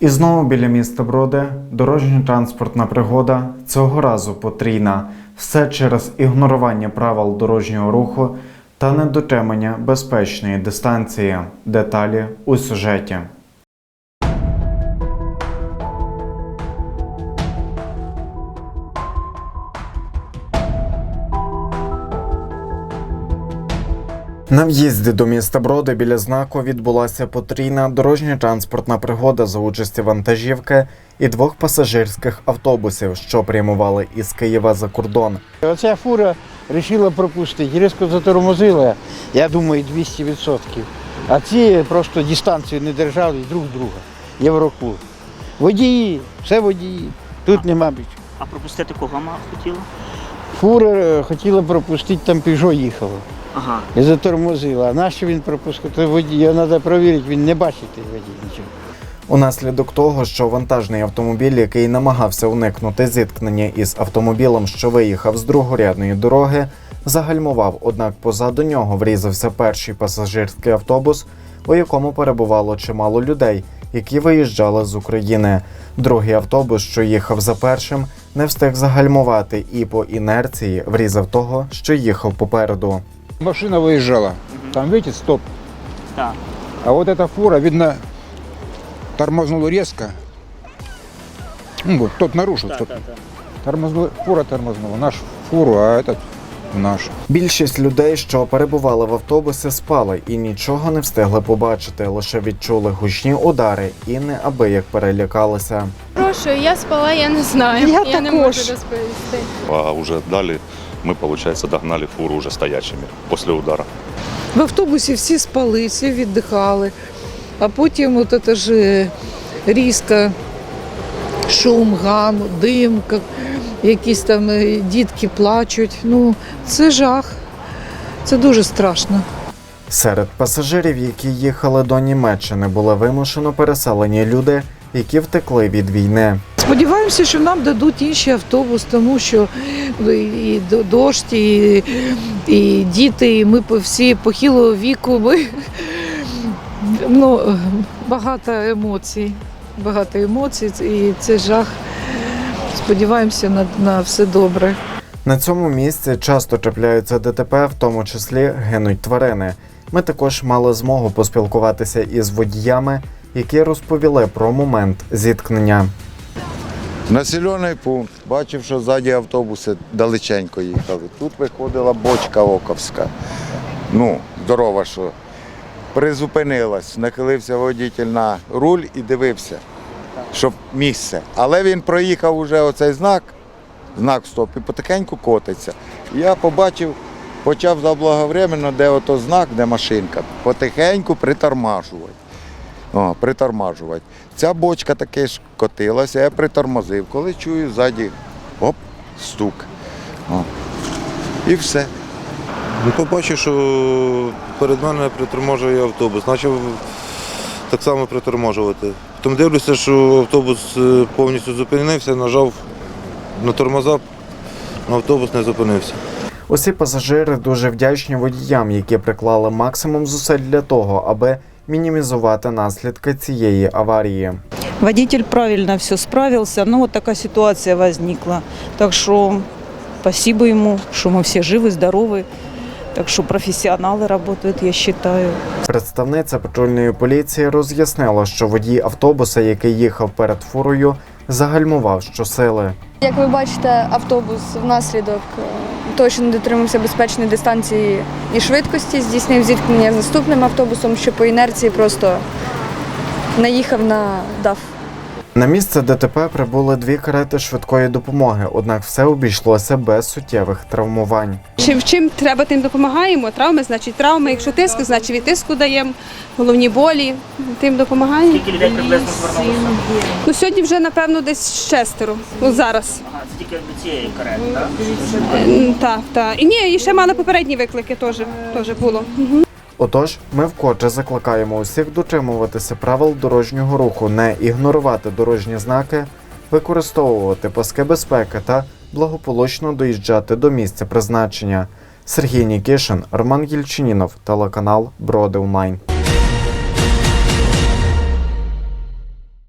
І знову біля міста Броди дорожньо-транспортна пригода цього разу потрійна. Все через ігнорування правил дорожнього руху та недотримання безпечної дистанції. Деталі у сюжеті. На в'їзді до міста Броди біля знаку відбулася потрійна дорожньо-транспортна пригода за участі вантажівки і двох пасажирських автобусів, що прямували із Києва за кордон. Оця фура вирішила пропустити, різко затормозила, я думаю, 200%. А ці просто дистанцію не держали друг друга. Єврокул. Водії, все водії. Тут нема більше. А пропустити кого ма хотіла? Фура е, хотіла пропустити, там Піжо їхало. Ага. І затормозила. А нащо він пропускав? Його треба перевірити, він не бачить той водій нічого. Унаслідок того, що вантажний автомобіль, який намагався уникнути зіткнення із автомобілем, що виїхав з другорядної дороги, загальмував, однак позаду нього врізався перший пасажирський автобус, у якому перебувало чимало людей, які виїжджали з України. Другий автобус, що їхав за першим, не встиг загальмувати і по інерції врізав того, що їхав попереду. Машина выезжала. Там, видите, стоп. Так. А вот эта фура, видно, тормознула резко. Ну, вот тот нарушил. Так, тот так, так. Тормознула, фура тормознула. Наш фуру, а этот наш. Більшість людей, що перебували в автобусі, спали і нічого не встигли побачити, лише відчули гучні удари і неабияк перелякалися. Прошу, я спала, я не знаю. Я не також. можу розповісти. А уже далі ми, получается, догнали фуру уже стоячими після удара. В автобусі всі спали, всі віддихали. А потім от це ж е, різко шум, гам, дим, якісь там е, дітки плачуть. Ну, це жах. Це дуже страшно. Серед пасажирів, які їхали до Німеччини, були вимушено переселені люди, які втекли від війни. Сподіваємося, що нам дадуть інший автобус, тому що і дощ, і, і діти, і ми по- всі похилого віку. Ми, ну, багато емоцій. Багато емоцій, і це жах. Сподіваємося на, на все добре. На цьому місці часто трапляються ДТП, в тому числі гинуть тварини. Ми також мали змогу поспілкуватися із водіями, які розповіли про момент зіткнення. Населений пункт. Бачив, що ззаді автобуси далеченько їхали. Тут виходила бочка оковська. Ну, здорова, що. Призупинилась, нахилився водитель на руль і дивився, щоб місце. Але він проїхав уже оцей знак, знак стоп, і потихеньку котиться. Я побачив, почав заблаговременно, де ото знак, де машинка, потихеньку притормажувати. О, притормажувати. Ця бочка таки ж котилася, я притормозив. Коли чую ззаді, оп, стук. О. І все. Ну, побачив, що перед мене приторможує автобус. Почав так само приторможувати. Потім дивлюся, що автобус е, повністю зупинився, нажав на тормоза, але автобус не зупинився. Усі пасажири дуже вдячні водіям, які приклали максимум зусиль для того, аби мінімізувати наслідки цієї аварії. Водитель правильно все справился, но вот такая ситуация возникла. Так что спасибо ему, что мы все живы, здоровы. Так что профессионалы работают, я считаю. Представниця патрульної поліції роз'яснила, що водій автобуса, який їхав перед фурою, загальмував щосили. Як ви бачите, автобус внаслідок того, що не дотримався безпечної дистанції і швидкості, здійснив зіткнення з наступним автобусом, що по інерції просто наїхав на ДАФ. На місце ДТП прибули дві карети швидкої допомоги, однак все обійшлося без суттєвих травмувань. Чим чим треба, тим допомагаємо. Травми, значить травми. Якщо тиск, значить від тиску даємо. Головні болі, тим допомагаємо. Скільки людей приблизно звернулося? Ну сьогодні вже напевно десь шестеро. Ну зараз. Ага, це тільки до цієї карети, так? Так, так. І ні, і ще мали попередні виклики теж, теж було. Отож, ми вкотре закликаємо усіх дотримуватися правил дорожнього руху, не ігнорувати дорожні знаки, використовувати паски безпеки та благополучно доїжджати до місця призначення. Сергій Нікішин, Роман Гільчинінов, телеканал Броди Онлайн.